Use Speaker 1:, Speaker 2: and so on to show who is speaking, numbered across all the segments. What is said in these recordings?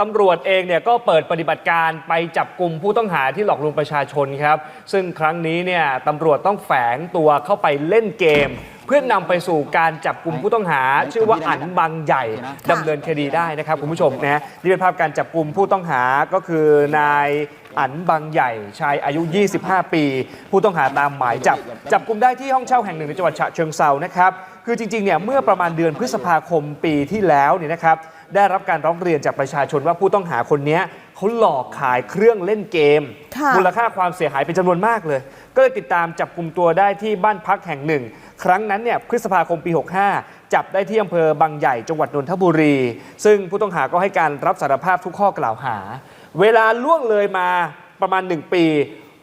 Speaker 1: ตำรวจเองเนี่ยก็เปิดปฏิบัติการไปจับกลุ่มผู้ต้องหาที่หลอกลวงประชาชนครับ ซึ่งครั้งนี้เนี่ยตำรวจต้องแฝงตัวเข้าไปเล่นเกม เพื่อนำไปสู่การจับกลุ่มผู้ต้องหา ชื่อว่าอันบางใหญ่ดำเนินคดีได้นะครับคุณผู้ชมนะฮะนี่เป็นภาพการจับกลุ่มผู้ต้องหาก็คือนายอันบางใหญ่ชายอายุ 25 ปี ผู้ต้องหาตามหมายจับ จับกลุ่มได้ที่ห้องเช่าแห่งหนึ่งในจังหวัดฉะเชิงเซานะครับคือจริงๆเนี่ยเมื่อประมาณเดือนพฤษภาคมปีที่แล้วเนี่ยนะครับ ได้รับการร้องเรียนจากประชาชนว่าผู้ต้องหาคนเนี้ยเขาหลอกขายเครื่องเล่นเกม
Speaker 2: ค่ะ
Speaker 1: มูลค่าความเสียหายเป็นจำนวนมากเลย ก็เลยติดตามจับกลุ่มตัวได้ที่บ้านพักแห่งหนึ่ง ครั้งนั้นเนี่ยพฤษภาคมปี 65 จับได้ที่อำเภอบางใหญ่จังหวัดนนทบุรี ซึ่งผู้ต้องหาก็ให้การรับสารภาพทุกข้อกล่าวหา เวลาล่วงเลยมาประมาณ 1 ปี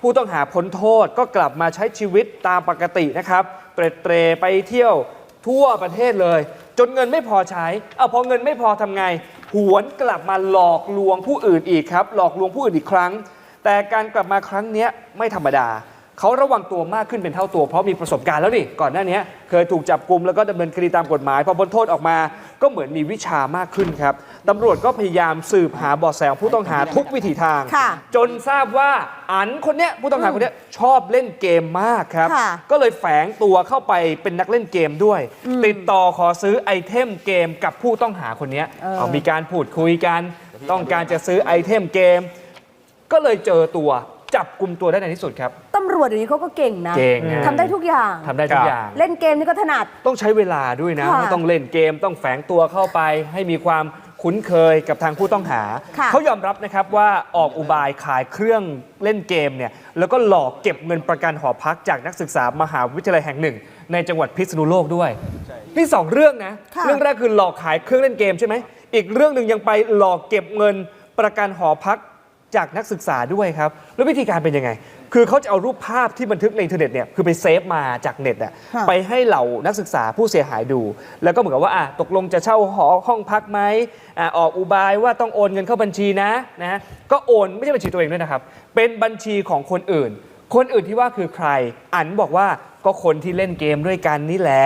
Speaker 1: ผู้ต้องหาพ้นโทษก็กลับมาใช้ชีวิตตามปกตินะครับ เตรเตรไปเที่ยวทั่วประเทศเลย จนเงินไม่พอใช้ เอาพอเงินไม่พอทำไง หวนกลับมาหลอกลวงผู้อื่นอีกครับ หลอกลวงผู้อื่นอีกครั้ง แต่การกลับมาครั้งนี้ไม่ธรรมดา เขาระวังตัวมากขึ้นเป็นเท่าตัว เพราะมีประสบการณ์แล้วนี่ก่อนหน้านี้เคยถูกจับกลุมแล้วก็ดำเนินคดีตามกฎหมายพอพ้นโทษออกมา ก็เหมือนมีวิชามากขึ้นครับตำรวจก็พยายามสืบหาเบาะแสของผู้ต้องหาทุกวิถีทาง
Speaker 2: ค่ะ
Speaker 1: จนทราบว่าอันคนเนี้ยผู้ต้องหาคนเนี้ยชอบเล่นเกมมากครับ
Speaker 2: ค่ะ
Speaker 1: ก็เลยแฝงตัวเข้าไปเป็นนักเล่นเกมด้วย ติดต่อขอซื้อไอเทมเกมกับผู้ต้องหาคนเนี้ย
Speaker 2: เออ
Speaker 1: เอามีการพูดคุยกัน ต้องการจะซื้อไอเทมเกม ก็เลยเจอตัว จับกลุ่มตัวได้ในที่สุดครับ
Speaker 2: ตำรวจเดี๋ยวนี้เขาก็เก่งนะ
Speaker 1: เก่งนะ
Speaker 2: ทำได้ทุกอย่าง
Speaker 1: ทำได้ทุกอย่าง
Speaker 2: เล่นเกมนี่ก็ถนัด
Speaker 1: ต้องใช้เวลาด้วยนะ
Speaker 2: ค่ะ
Speaker 1: ต้องเล่นเกมต้องแฝงตัวเข้าไป ให้มีความคุ้นเคยกับทางผู้ต้องหา
Speaker 2: ค่ะ
Speaker 1: เขายอมรับนะครับว่าออกอุบายขายเครื่องเล่นเกมเนี่ยแล้วก็หลอกเก็บเงินประกันหอพักจากนักศึกษามหาวิทยาลัยแห่งหนึ่ง ในจังหวัดพิษณุโลกด้วย นี่สองเรื่องนะ
Speaker 2: ค่ะ
Speaker 1: เรื่องแรกคือหลอกขายเครื่องเล่นเกมใช่ไหมอีกเรื่องหนึ่งยังไปหลอกเก็บเงินประกันหอพัก จากนักศึกษาด้วยครับ แล้ววิธีการเป็นยังไง คือเขาจะเอารูปภาพที่บันทึกในอินเทอร์เน็ตเนี่ยคือไปเซฟมาจากเน็ตอะ
Speaker 2: ค่ะ
Speaker 1: ไปให้เหล่านักศึกษาผู้เสียหายดู แล้วก็เหมือนกับว่าอะตกลงจะเช่าหอห้องพักไหมอะออกอุบายว่าต้องโอนเงินเข้าบัญชีนะนะก็โอนไม่ใช่บัญชีตัวเองด้วยนะครับ เป็นบัญชีของคนอื่น คนอื่นที่ว่าคือใคร อันบอกว่าก็คนที่เล่นเกมด้วยกันนี่แหละ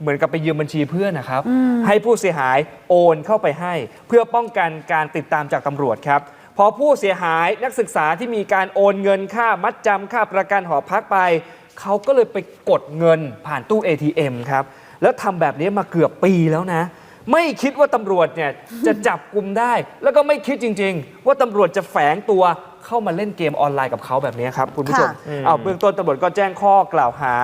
Speaker 1: เหมือนกับไปยืมบัญชีเพื่อนนะครับ ให้ผู้เสียหายโอนเข้าไปให้ เพื่อป้องกันการติดตามจากตำรวจครับ พอผู้เสียหายนักศึกษาที่มีการโอนเงินค่ามัดจำค่าประกันหอพักไป เขาก็เลยไปกดเงินผ่านตู้ ATM ครับ แล้วทำแบบนี้มาเกือบปีแล้วนะ ไม่คิดว่าตำรวจเนี่ยจะจับกลุ่มได้ แล้วก็ไม่คิดจริง ๆ ว่าตำรวจจะแฝงตัวเข้ามาเล่นเกมออนไลน์กับเขาแบบนี้ครับ คุณผู้ชม
Speaker 2: ค่ะ
Speaker 1: เอาเบื้องต้นตำรวจก็แจ้งข้อกล่าวหา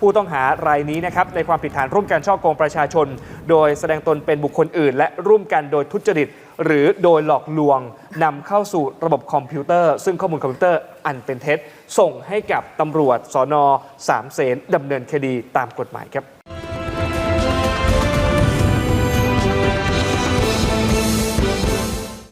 Speaker 1: ผู้ต้องหารายนี้นะครับในความผิดฐานร่วมกันช่อโกงประชาชน โดยแสดงตนเป็นบุคคลอื่น และร่วมกันโดยทุจริต หรือโดยหลอกลวงนำเข้าสู่ระบบคอมพิวเตอร์ ซึ่งข้อมูลคอมพิวเตอร์อันเป็นเท็จ ส่งให้กับตำรวจสอนอสามเสนดำเนินคดีตามกฎหมายครับ